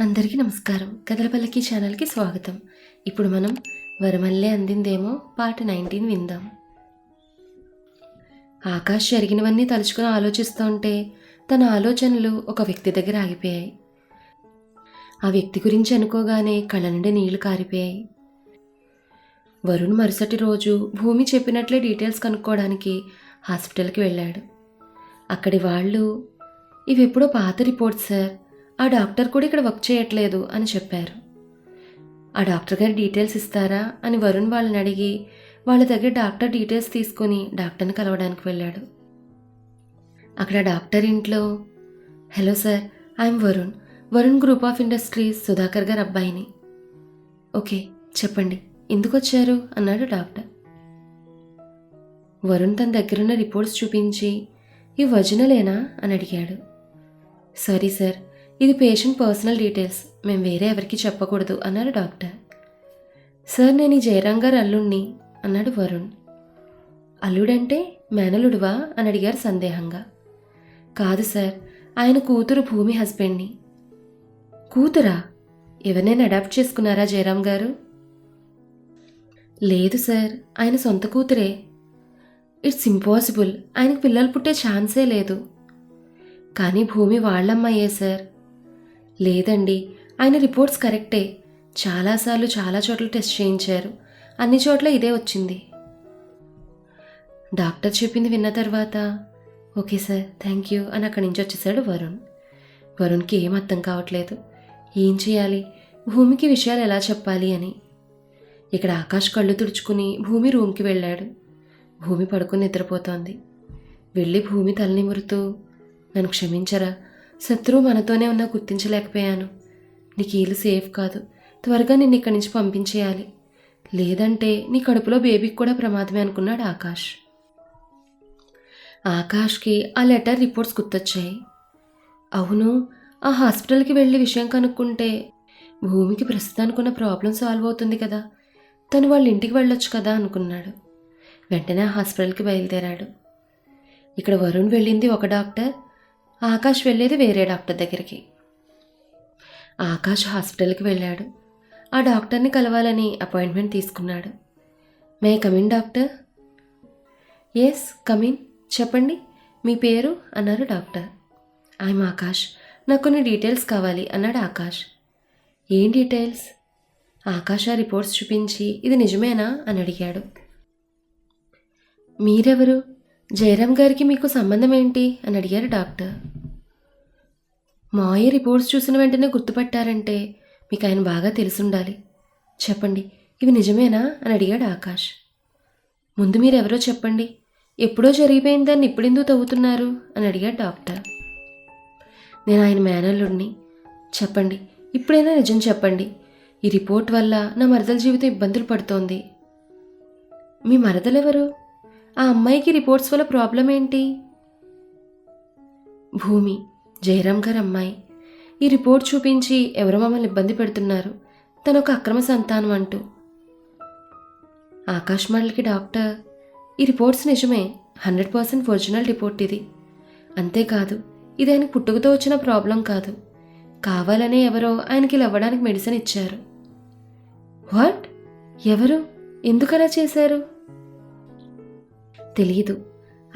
అందరికీ నమస్కారం. కథలపల్లకి ఛానల్కి స్వాగతం. ఇప్పుడు మనం వరమల్లే అందిందేమో పాట నైన్టీన్ విందాం. ఆకాష్ జరిగినవన్నీ తలుచుకుని ఆలోచిస్తూ ఉంటే తన ఆలోచనలు ఒక వ్యక్తి దగ్గర ఆగిపోయాయి. ఆ వ్యక్తి గురించి అనుకోగానే కళ్ళ నుండి నీళ్ళు కారిపోయాయి. వరుణ్ మరుసటి రోజు భూమి చెప్పినట్లే డీటెయిల్స్ కనుక్కోవడానికి హాస్పిటల్కి వెళ్ళాడు. అక్కడి వాళ్ళు ఇవెప్పుడో పాత రిపోర్ట్స్ సార్. ఆ డాక్టర్ కూడా ఇక్కడ వర్క్ చేయట్లేదు అని చెప్పారు. ఆ డాక్టర్ గారి డీటెయిల్స్ ఇస్తారా అని వరుణ్ వాళ్ళని అడిగి వాళ్ళ దగ్గర డాక్టర్ డీటెయిల్స్ తీసుకొని డాక్టర్ని కలవడానికి వెళ్ళాడు. అక్కడ డాక్టర్ ఇంట్లో hello sir I'm Varun. Varun group of industries Sudhakar గారి అబ్బాయిని. ఓకే చెప్పండి. ఎందుకు వచ్చారు? అన్నాడు డాక్టర్. వరుణ్ తన దగ్గరున్న రిపోర్ట్స్ చూపించి ఈ వజనలేనా? అని అడిగాడు. సారీ సార్ ఇది పేషెంట్ పర్సనల్ డీటెయిల్స్ మేము వేరే ఎవరికి చెప్పకూడదు అన్నారు డాక్టర్. సార్ నేను ఈ జయరాం గారు అల్లుణ్ణి అన్నాడు వరుణ్. అల్లుడంటే మేనలుడువా? అని అడిగారు సందేహంగా. కాదు సార్ ఆయన కూతురు భూమి హస్బెండ్ని. కూతురా? ఎవరినైనా అడాప్ట్ చేసుకున్నారా జయరాం గారు? లేదు సార్ ఆయన సొంత కూతురే. ఇట్స్ ఇంపాసిబుల్ ఆయనకు పిల్లలు పుట్టే ఛాన్సే లేదు. కానీ భూమి వాళ్ళమ్మాయే సార్. లేదండి ఆయన రిపోర్ట్స్ కరెక్టే. చాలాసార్లు చాలా చోట్ల టెస్ట్ చేయించారు. అన్ని చోట్ల ఇదే వచ్చింది. డాక్టర్ చెప్పింది విన్న తర్వాత ఓకే సార్ థ్యాంక్ యూ అని అక్కడి నుంచి వచ్చేసాడు వరుణ్. వరుణ్కి ఏం అర్థం కావట్లేదు. ఏం చేయాలి? భూమికి విషయాలు ఎలా చెప్పాలి అని. ఇక్కడ ఆకాష్ కళ్ళు తుడుచుకుని భూమి రూమ్కి వెళ్ళాడు. భూమి పడుకుని నిద్రపోతోంది. వెళ్ళి భూమి తలనిమురుతూ నన్ను క్షమించరా? శత్రువు మనతోనే ఉన్నా గుర్తించలేకపోయాను. నీకు కీలు సేఫ్ కాదు. త్వరగా నిన్ను ఇక్కడి నుంచి పంపించేయాలి. లేదంటే నీ కడుపులో బేబీకి కూడా ప్రమాదమే అనుకున్నాడు ఆకాష్. ఆకాష్కి ఆ లెటర్ రిపోర్ట్స్ గుర్తొచ్చాయి. అవును ఆ హాస్పిటల్కి వెళ్ళి విషయం కనుక్కుంటే భూమికి ప్రస్తుతానికున్న ప్రాబ్లం సాల్వ్ అవుతుంది కదా. తను వాళ్ళ ఇంటికి వెళ్ళొచ్చు కదా అనుకున్నాడు. వెంటనే ఆ హాస్పిటల్కి బయలుదేరాడు. ఇక్కడ వరుణ్ వెళ్ళింది ఒక డాక్టర్ ఆకాష్ వెళ్ళేది వేరే డాక్టర్ దగ్గరికి. ఆకాష్ హాస్పిటల్కి వెళ్ళాడు. ఆ డాక్టర్ని కలవాలని అపాయింట్మెంట్ తీసుకున్నాడు. May come in doctor? Yes come in చెప్పండి మీ పేరు? అన్నారు డాక్టర్. ఐమ్ ఆకాష్. నాకు కొన్ని డీటెయిల్స్ కావాలి అన్నాడు ఆకాష్. ఏం డీటెయిల్స్? ఆకాష్ ఆ రిపోర్ట్స్ చూపించి ఇది నిజమేనా? అని అడిగాడు. మీరెవరు? జయరామ్ గారికి మీకు సంబంధం ఏంటి? అని అడిగారు డాక్టర్. మాయ రిపోర్ట్స్ చూసిన వెంటనే గుర్తుపట్టారంటే మీకు ఆయన బాగా తెలుసుండాలి. చెప్పండి ఇవి నిజమేనా అని అడిగాడు ఆకాష్. ముందు మీరెవరో చెప్పండి ఎప్పుడో జరిగిపోయిన దాన్ని ఇప్పుడెందుకు తవ్వుతున్నారు అని అడిగాడు డాక్టర్. నేను ఆయన మేనల్లుడిని. చెప్పండి ఇప్పుడైనా నిజం చెప్పండి. ఈ రిపోర్ట్ వల్ల నా మరదల జీవితం ఇబ్బందులు పడుతోంది. మీ మరదలెవరు? ఆ అమ్మాయికి రిపోర్ట్స్ వల్ల ప్రాబ్లం ఏంటి భూమి. జయరాం గారు అమ్మాయి. ఈ రిపోర్ట్ చూపించి ఎవరో మమ్మల్ని ఇబ్బంది పెడుతున్నారు. తనొక ఒక అక్రమ సంతానం అంటూ. ఆకాష్ మండలికి డాక్టర్. ఈ రిపోర్ట్స్ నిజమే. హండ్రెడ్ పర్సెంట్ ఒరిజినల్ రిపోర్ట్ ఇది. అంతేకాదు ఇది ఆయన పుట్టుకతో వచ్చిన ప్రాబ్లం కాదు. కావాలనే ఎవరో ఆయనకి ఇవ్వడానికి మెడిసిన్ ఇచ్చారు. వాట్? ఎవరు? ఎందుకలా చేశారు? తెలియదు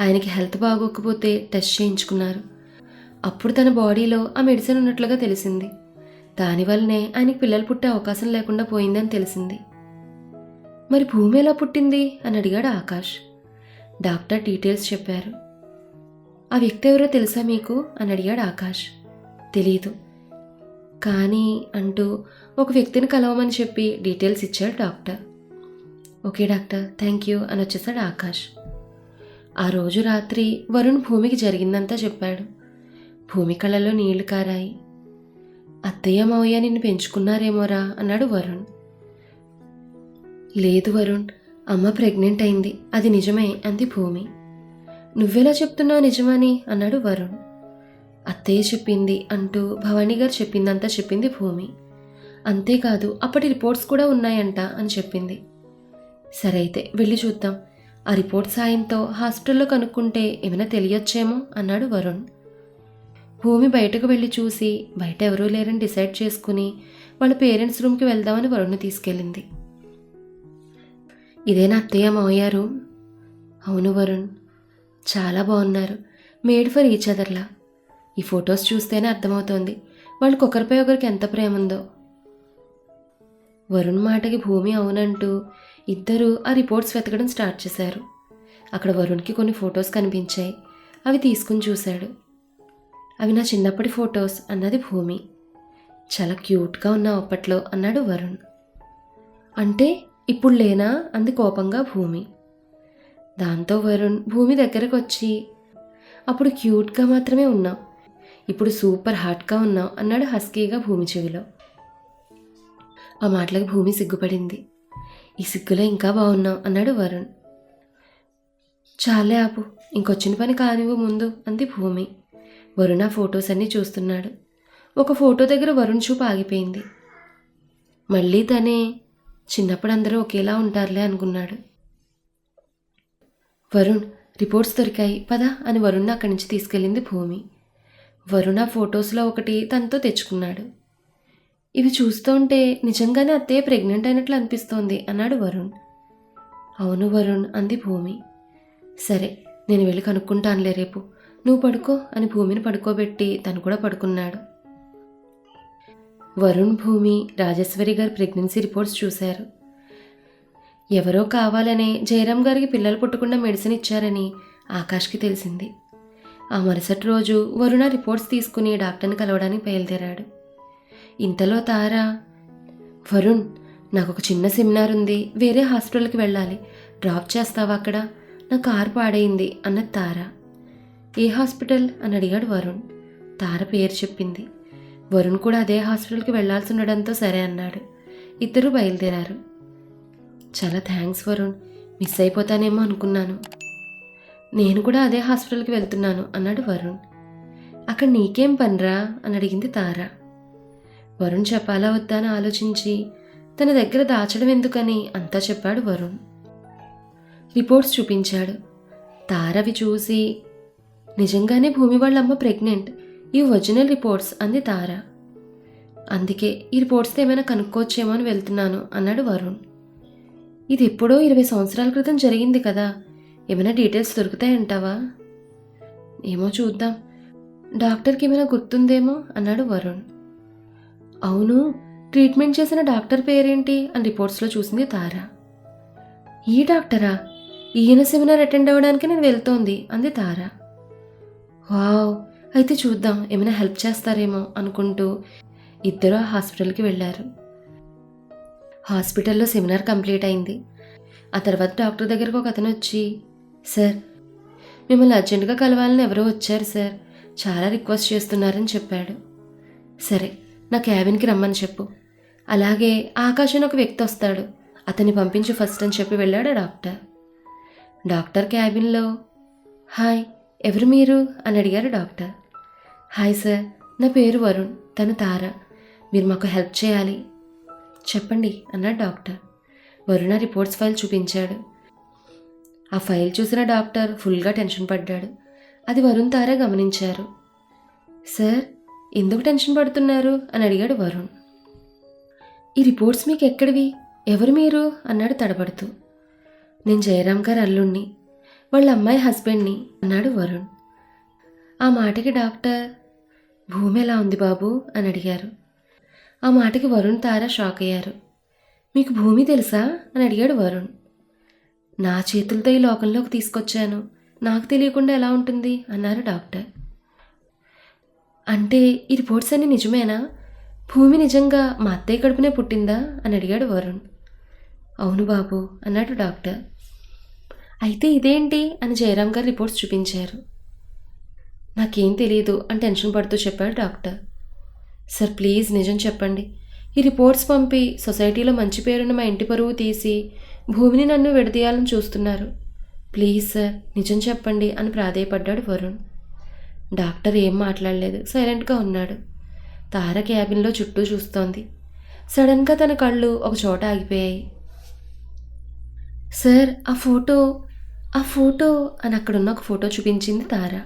ఆయనకి హెల్త్ బాగోకపోతే టెస్ట్ చేయించుకున్నారు. అప్పుడు తన బాడీలో ఆ మెడిసిన్ ఉన్నట్లుగా తెలిసింది. దానివల్లనే ఆయనకి పిల్లలు పుట్టే అవకాశం లేకుండా పోయిందని తెలిసింది. మరి భూమి ఎలా పుట్టింది? అని అడిగాడు ఆకాష్. డాక్టర్ డీటెయిల్స్ చెప్పారు. ఆ వ్యక్తి ఎవరో తెలుసా మీకు? అని అడిగాడు ఆకాష్. తెలీదు. కానీ అంటూ ఒక వ్యక్తిని కలవమని చెప్పి డీటెయిల్స్ ఇచ్చాడు doctor. Okay doctor thank you అని వచ్చేసాడు ఆకాష్. ఆ రోజు రాత్రి వరుణ్ భూమికి జరిగిందంతా చెప్పాడు. భూమి కళ్ళలో నీళ్ళు కారాయి. అత్తయ్య మావయ్య నిన్ను పెంచుకున్నారేమోరా అన్నాడు వరుణ్. లేదు వరుణ్ అమ్మ ప్రెగ్నెంట్ అయింది అది నిజమే అంది భూమి. నువ్వెలా చెప్తున్నావు నిజమని అన్నాడు వరుణ్. అత్తయ్య చెప్పింది అంటూ భవానీ గారు చెప్పిందంతా చెప్పింది భూమి. అంతేకాదు అప్పటి రిపోర్ట్స్ కూడా ఉన్నాయంట అని చెప్పింది. సరే అయితే వెళ్ళి చూద్దాం. ఆ రిపోర్ట్ సాయంతో హాస్పిటల్లో కనుక్కుంటే ఏమైనా తెలియొచ్చేమో అన్నాడు వరుణ్. భూమి బయటకు వెళ్ళి చూసి బయట ఎవరూ లేరని డిసైడ్ చేసుకుని వాళ్ళ పేరెంట్స్ రూమ్కి వెళ్దామని వరుణ్ని తీసుకెళ్ళింది. ఇదేనా అత్తయ్య మావయ్యారు అవును వరుణ్. చాలా బాగున్నారు. మేడ్ ఫర్ ఈచ్ అదర్లా. ఈ ఫొటోస్ చూస్తేనే అర్థమవుతోంది వాళ్ళకి ఒకరిపై ఒకరికి ఎంత ప్రేమ ఉందో వరుణ్ మాటకి భూమి అవునంటూ ఇద్దరూ ఆ రిపోర్ట్స్ వెతకడం స్టార్ట్ చేశారు. అక్కడ వరుణ్కి కొన్ని ఫొటోస్ కనిపించాయి. అవి తీసుకుని చూశాడు. అవి నా చిన్నప్పటి ఫొటోస్ అన్నది భూమి. చాలా క్యూట్గా ఉన్నావు అప్పట్లో అన్నాడు వరుణ్. అంటే ఇప్పుడు లేనా? అంది కోపంగా భూమి. దాంతో వరుణ్ భూమి దగ్గరకు వచ్చి అప్పుడు క్యూట్గా మాత్రమే ఉన్నావు. ఇప్పుడు సూపర్ హాట్గా ఉన్నావు అన్నాడు హస్కీగా భూమి చెవిలో. ఆ మాటలకు భూమి సిగ్గుపడింది. ఈ సిగ్గులో ఇంకా బాగున్నావు అన్నాడు వరుణ్. చాలే ఆపు ఇంకొచ్చిన పని కానివ్వు ముందు అంది భూమి. వరుణ ఫొటోస్ అన్నీ చూస్తున్నాడు. ఒక ఫోటో దగ్గర వరుణ్ చూపు ఆగిపోయింది. మళ్ళీ తనే చిన్నప్పుడు అందరూ ఒకేలా ఉంటారులే అనుకున్నాడు. వరుణ్ రిపోర్ట్స్ దొరికాయి పద అని వరుణ్ అక్కడి నుంచి తీసుకెళ్ళింది భూమి. వరుణ ఫొటోస్లో ఒకటి తనతో తెచ్చుకున్నాడు. ఇవి చూస్తుంటే నిజంగానే అత్తయ్య ప్రెగ్నెంట్ అయినట్లు అనిపిస్తోంది అన్నాడు వరుణ్. అవును వరుణ్ అంది భూమి. సరే నేను వెళ్ళి కనుక్కుంటానులే రేపు. నువ్వు పడుకో అని భూమిని పడుకోబెట్టి తను కూడా పడుకున్నాడు. వరుణ్ భూమి రాజేశ్వరి గారి ప్రెగ్నెన్సీ రిపోర్ట్స్ చూశారు. ఎవరో కావాలనే జయరాం గారికి పిల్లలు పుట్టకుండా మెడిసిన్ ఇచ్చారని ఆకాష్కి తెలిసింది. ఆ మరుసటి రోజు వరుణ రిపోర్ట్స్ తీసుకుని డాక్టర్ని కలవడానికి బయలుదేరాడు. ఇంతలో తార వరుణ్ నాకు ఒక చిన్న సెమినార్ ఉంది. వేరే హాస్పిటల్కి వెళ్ళాలి. డ్రాప్ చేస్తావా అక్కడ? నా కారు పాడైంది అన్నది తార. ఏ హాస్పిటల్? అని అడిగాడు వరుణ్. తార పేరు చెప్పింది. వరుణ్ కూడా అదే హాస్పిటల్కి వెళ్ళాల్సి ఉండడంతో సరే అన్నాడు. ఇద్దరు బయలుదేరారు. చాలా థ్యాంక్స్ వరుణ్. మిస్ అయిపోతానేమో అనుకున్నాను. నేను కూడా అదే హాస్పిటల్కి వెళ్తున్నాను అన్నాడు వరుణ్. అక్కడ నీకేం పనిరా? అని అడిగింది తార. వరుణ్ చెప్పాలా వద్దా అని ఆలోచించి తన దగ్గర దాచడం ఎందుకని? అంతా చెప్పాడు వరుణ్. రిపోర్ట్స్ చూపించాడు. తారవి చూసి నిజంగానే భూమి వాళ్ళమ్మ ప్రెగ్నెంట్ ఈ ఒరిజినల్ రిపోర్ట్స్ అంది తార. అందుకే ఈ రిపోర్ట్స్తో ఏమైనా కనుక్కోవచ్చేమో అని వెళ్తున్నాను అన్నాడు వరుణ్. ఇది ఎప్పుడో ఇరవై సంవత్సరాల క్రితం జరిగింది కదా. ఏమైనా డీటెయిల్స్ దొరుకుతాయంటావా? ఏమో చూద్దాం. డాక్టర్కి ఏమైనా గుర్తుందేమో అన్నాడు వరుణ్. అవును ట్రీట్మెంట్ చేసిన డాక్టర్ పేరేంటి అని రిపోర్ట్స్లో చూసింది తార. ఈ డాక్టరా? ఈయన సెమినార్ అటెండ్ అవ్వడానికి నేను వెళ్తోంది అంది తార. వావ్ అయితే చూద్దాం ఏమైనా హెల్ప్ చేస్తారేమో అనుకుంటూ ఇద్దరు ఆ హాస్పిటల్కి వెళ్ళారు. హాస్పిటల్లో సెమినార్ కంప్లీట్ అయింది. ఆ తర్వాత డాక్టర్ దగ్గరకు ఒక అతను వచ్చి సార్ మిమ్మల్ని అర్జెంటుగా కలవాలని ఎవరో వచ్చారు సార్. చాలా రిక్వెస్ట్ చేస్తున్నారని చెప్పాడు. సరే నా క్యాబిన్కి రమ్మని చెప్పు. అలాగే ఆకాశం ఒక వ్యక్తి వస్తాడు. అతన్ని పంపించి ఫస్ట్ అని చెప్పి వెళ్ళాడు డాక్టర్. డాక్టర్ క్యాబిన్లో హాయ్ ఎవరు మీరు? అని అడిగారు డాక్టర్. హాయ్ సార్ నా పేరు వరుణ్ తను తార. మీరు మాకు హెల్ప్ చేయాలి? చెప్పండి అన్నాడు డాక్టర్. వరుణ రిపోర్ట్స్ ఫైల్ చూపించాడు. ఆ ఫైల్ చూసిన డాక్టర్ ఫుల్గా టెన్షన్ పడ్డాడు. అది వరుణ్ తార గమనించారు. సార్ ఎందుకు టెన్షన్ పడుతున్నారు? అని అడిగాడు వరుణ్. ఈ రిపోర్ట్స్ మీకు ఎక్కడివి? ఎవరు మీరు? అన్నాడు తడబడుతూ నేను జయరామ్ గారు అల్లుణ్ణి. వాళ్ళ అమ్మాయి హస్బెండ్ని అన్నాడు వరుణ్. ఆ మాటకి డాక్టర్ భూమి ఎలా ఉంది బాబు? అని అడిగారు. ఆ మాటకి వరుణ్ తార షాక్ అయ్యారు. మీకు భూమి తెలుసా? అని అడిగాడు వరుణ్. నా చేతులతో ఈ లోకంలోకి తీసుకొచ్చాను. నాకు తెలియకుండా ఎలా ఉంటుంది? అన్నారు డాక్టర్. అంటే ఈ రిపోర్ట్స్ అన్నీ నిజమేనా? భూమి నిజంగా మా అత్తయ్య కడుపునే పుట్టిందా? అని అడిగాడు వరుణ్. అవును బాబు అన్నాడు డాక్టర్. అయితే ఇదేంటి అని జయరామ్ గారు రిపోర్ట్స్ చూపించారు. నాకేం తెలియదు అని టెన్షన్ పడుతూ చెప్పాడు డాక్టర్. సార్ ప్లీజ్ నిజం చెప్పండి. ఈ రిపోర్ట్స్ పంపి సొసైటీలో మంచి పేరున్న మా ఇంటి పరువు తీసి భూమిని నన్ను విడదీయాలని చూస్తున్నారు. ప్లీజ్ సార్ నిజం చెప్పండి అని ప్రాధేయపడ్డాడు వరుణ్. డాక్టర్ ఏం మాట్లాడలేదు సైలెంట్గా ఉన్నాడు. తార క్యాబిన్లో చుట్టూ చూస్తోంది. సడన్గా తన కళ్ళు ఒక చోట ఆగిపోయాయి. సార్ ఆ ఫోటో ఆ ఫోటో అని అక్కడున్న ఒక ఫోటో చూపించింది తార.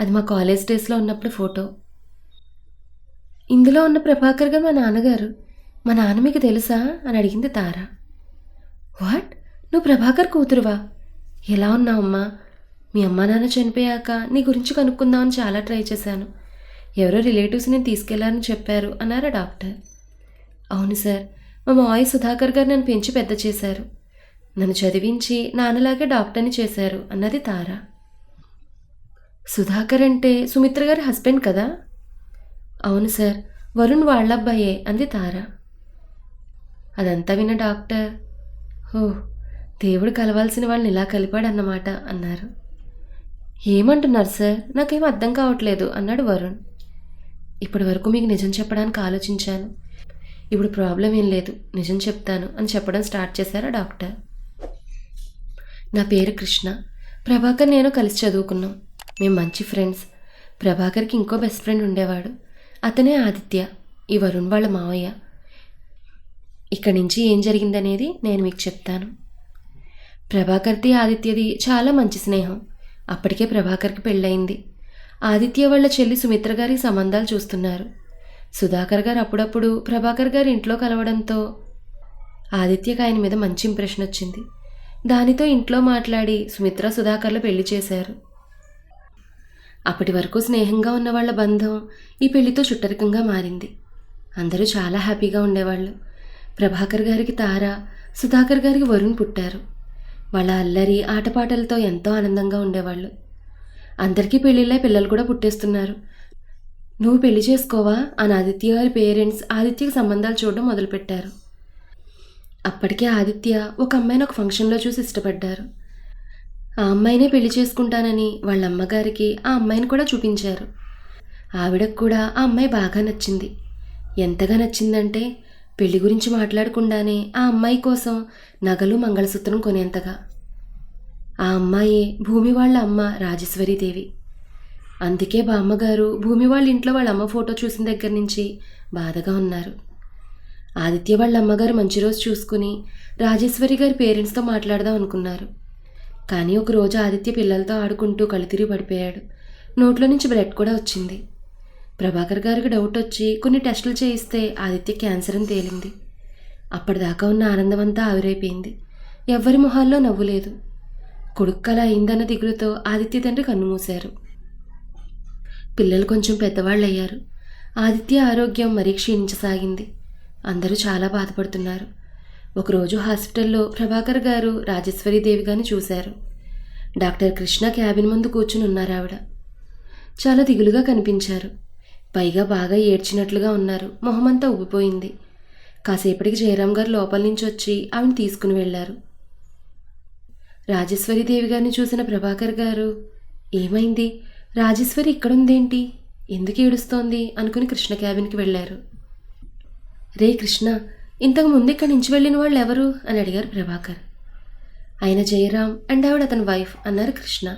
అది మా కాలేజ్ డేస్లో ఉన్నప్పుడు ఫోటో. ఇందులో ఉన్న ప్రభాకర్ గారు మా నాన్నగారు. మా నాన్న మీకు తెలుసా? అని అడిగింది తార. వాట్? నువ్వు ప్రభాకర్ కూతురువా? ఎలా ఉన్నావమ్మా? మీ అమ్మా నాన్న చనిపోయాక నీ గురించి కనుక్కుందామని చాలా ట్రై చేశాను. ఎవరో రిలేటివ్స్ నేను తీసుకెళ్ళారని చెప్పారు అన్నారు డాక్టర్. అవును సార్ మా మావయ్య సుధాకర్ గారు నన్ను పెంచి పెద్ద చేశారు. నన్ను చదివించి నాన్నలాగే డాక్టర్ని చేశారు అన్నది తార. సుధాకర్ అంటే సుమిత్ర గారి హస్బెండ్ కదా? అవును సార్ వరుణ్ వాళ్ళబ్బాయే అంది తార. అదంతా విన్న డాక్టర్ ఓ దేవుడు కలవాల్సిన వాళ్ళని ఇలా కలిపాడన్నమాట అన్నారు. ఏమంటున్నారు సార్? నాకేం అర్థం కావట్లేదు అన్నాడు వరుణ్. ఇప్పటి వరకు మీకు నిజం చెప్పడానికి ఆలోచించాను. ఇప్పుడు ప్రాబ్లం ఏం లేదు నిజం చెప్తాను అని చెప్పడం స్టార్ట్ చేశారా డాక్టర్? నా పేరు కృష్ణ. ప్రభాకర్ నేను కలిసి చదువుకున్నాం. మేము మంచి ఫ్రెండ్స్. ప్రభాకర్కి ఇంకో బెస్ట్ ఫ్రెండ్ ఉండేవాడు. అతనే ఆదిత్య. ఈ వరుణ్ వాళ్ళ మావయ్య. ఇక్కడి నుంచి ఏం జరిగిందనేది నేను మీకు చెప్తాను. ప్రభాకర్ది ఆదిత్యది చాలా మంచి స్నేహం. అప్పటికే ప్రభాకర్కి పెళ్ళయింది. ఆదిత్య వాళ్ళ చెల్లి సుమిత్ర గారి సంబంధాలు చూస్తున్నారు. సుధాకర్ గారు అప్పుడప్పుడు ప్రభాకర్ గారి ఇంట్లో కలవడంతో ఆదిత్యకి ఆయన మీద మంచి ఇంప్రెషన్ వచ్చింది. దానితో ఇంట్లో మాట్లాడి సుమిత్ర సుధాకర్లు పెళ్ళి చేశారు. అప్పటి వరకు స్నేహంగా ఉన్న వాళ్ళ బంధం ఈ పెళ్ళితో చుట్టరికంగా మారింది. అందరూ చాలా హ్యాపీగా ఉండేవాళ్ళు. ప్రభాకర్ గారికి తార సుధాకర్ గారికి వరుణ్ పుట్టారు. వాళ్ళ అల్లరి ఆటపాటలతో ఎంతో ఆనందంగా ఉండేవాళ్ళు. అందరికీ పెళ్ళిళ్ళే పిల్లలు కూడా పుట్టేస్తున్నారు. నువ్వు పెళ్ళి చేసుకోవా? అని ఆదిత్య గారి పేరెంట్స్ ఆదిత్యకి సంబంధాలు చూడడం మొదలుపెట్టారు. అప్పటికే ఆదిత్య ఒక అమ్మాయిని ఒక ఫంక్షన్లో చూసి ఇష్టపడ్డారు. ఆ అమ్మాయినే పెళ్ళి చేసుకుంటానని వాళ్ళ అమ్మగారికి ఆ అమ్మాయిని కూడా చూపించారు. ఆవిడకు కూడా ఆ అమ్మాయి బాగా నచ్చింది. ఎంతగా నచ్చిందంటే పెళ్ళి గురించి మాట్లాడకుండానే ఆ అమ్మాయి కోసం నగలు మంగళసూత్రం కొనేంతగా. ఆ అమ్మాయే భూమి వాళ్ళ అమ్మ రాజేశ్వరీదేవి అందుకే బామ్మగారు భూమి వాళ్ళ ఇంట్లో వాళ్ళ అమ్మ ఫోటో చూసిన దగ్గర నుంచి బాధగా ఉన్నారు. ఆదిత్య వాళ్ళ అమ్మగారు మంచి రోజు చూసుకుని రాజేశ్వరి గారి పేరెంట్స్తో మాట్లాడదాం అనుకున్నారు. కానీ ఒకరోజు ఆదిత్య పిల్లలతో ఆడుకుంటూ కళ్ళు పడిపోయాడు. నోట్లో నుంచి బ్లడ్ కూడా వచ్చింది. ప్రభాకర్ గారికి డౌట్ వచ్చి కొన్ని టెస్టులు చేయిస్తే ఆదిత్య క్యాన్సర్ అని తేలింది. అప్పటిదాకా ఉన్న ఆనందం అంతా ఆవిరైపోయింది. ఎవ్వరి మొహాల్లో నవ్వు లేదు. కొడుక్కలా అయిందన్న దిగులుతో ఆదిత్య తండ్రి కన్నుమూశారు పిల్లలు కొంచెం పెద్దవాళ్ళు అయ్యారు ఆదిత్య ఆరోగ్యం మరీ క్షీణించసాగింది. అందరూ చాలా బాధపడుతున్నారు. ఒకరోజు హాస్పిటల్లో ప్రభాకర్ గారు రాజేశ్వరీదేవి గారిని చూశారు. డాక్టర్ కృష్ణ క్యాబిన్ ముందు కూర్చుని ఉన్నారు ఆవిడ. చాలా దిగులుగా కనిపించారు. పైగా బాగా ఏడ్చినట్లుగా ఉన్నారు. మొహమంతా ఉబ్బిపోయింది కాసేపటికి జయరాం గారు లోపల నుంచి వచ్చి ఆమెను తీసుకుని వెళ్ళారు రాజేశ్వరీదేవి గారిని చూసిన ప్రభాకర్ గారు ఏమైంది? రాజేశ్వరి ఇక్కడుందేంటి? ఎందుకు ఏడుస్తోంది? అనుకుని కృష్ణ క్యాబిన్కి వెళ్ళారు రే కృష్ణ ఇంతకు ముందు ఇక్కడి నుంచి వెళ్ళిన వాళ్ళు ఎవరు? అని అడిగారు ప్రభాకర్. ఆయన జయరాం అండ్ ఆవిడ అతని వైఫ్ అన్నారు కృష్ణ.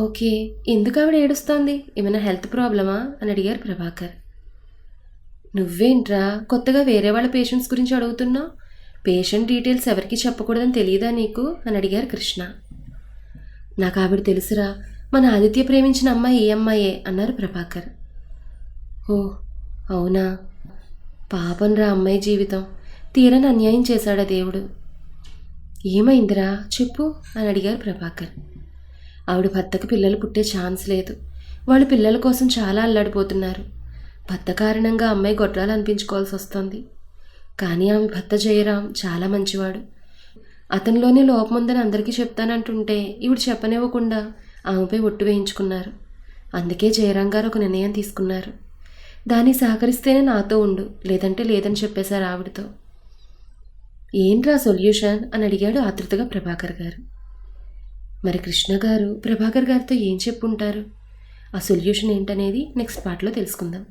ఓకే ఎందుకు ఆవిడ ఏడుస్తోంది? ఏమైనా హెల్త్ ప్రాబ్లమా? అని అడిగారు ప్రభాకర్. నువ్వేంట్రా కొత్తగా వేరే వాళ్ళ పేషెంట్స్ గురించి అడుగుతున్నావు? పేషెంట్ డీటెయిల్స్ ఎవరికి చెప్పకూడదని తెలియదా నీకు? అని అడిగారు కృష్ణ. నాకు ఆవిడ తెలుసురా మన ఆదిత్య ప్రేమించిన అమ్మాయి ఏ అమ్మాయే అన్నారు ప్రభాకర్. ఓ అవునా? పాపం రా అమ్మాయి జీవితం. తీరని అన్యాయం చేశాడా దేవుడు? ఏమైందిరా? చెప్పు అని అడిగారు ప్రభాకర్. ఆవిడ భర్తకు పిల్లలు పుట్టే ఛాన్స్ లేదు. వాళ్ళు పిల్లల కోసం చాలా అల్లాడిపోతున్నారు. భర్త కారణంగా అమ్మాయి గొడ్రాలు అనిపించుకోవాల్సి వస్తుంది. కానీ ఆమె భర్త జయరాం చాలా మంచివాడు. అతనిలోనే లోపముందని అందరికీ చెప్తానంటుంటే ఇవిడు చెప్పనివ్వకుండా ఆమెపై ఒట్టు వేయించుకున్నారు. అందుకే జయరాం గారు ఒక నిర్ణయం తీసుకున్నారు. దాన్ని సహకరిస్తేనే నాతో ఉండు లేదంటే లేదని చెప్పేశారు ఆవిడతో. ఏంట్రా సొల్యూషన్? అని అడిగాడు ఆతృతగా ప్రభాకర్ గారు. మరి కృష్ణ గారు ప్రభాకర్ గారితో ఏం చెప్పుంటారు? ఆ సొల్యూషన్ ఏంటనేది నెక్స్ట్ పార్ట్లో తెలుసుకుందాం.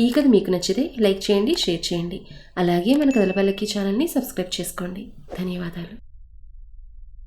ఈ కథ మీకు నచ్చితే లైక్ చేయండి షేర్ చేయండి. అలాగే మన కథలపల్లకి ఛానల్ని సబ్స్క్రైబ్ చేసుకోండి. ధన్యవాదాలు.